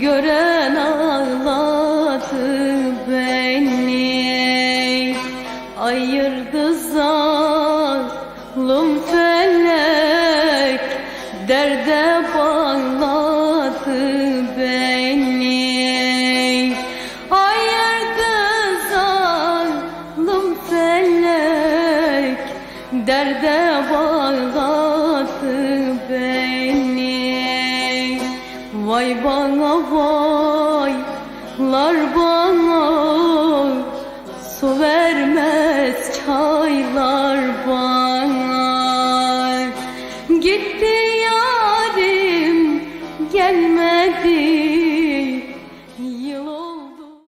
gören ağladı beni. Ayırdı zalim felek derde bağladı Derde bağladı beni. Vay bana vaylar bana Su vermez çaylar bana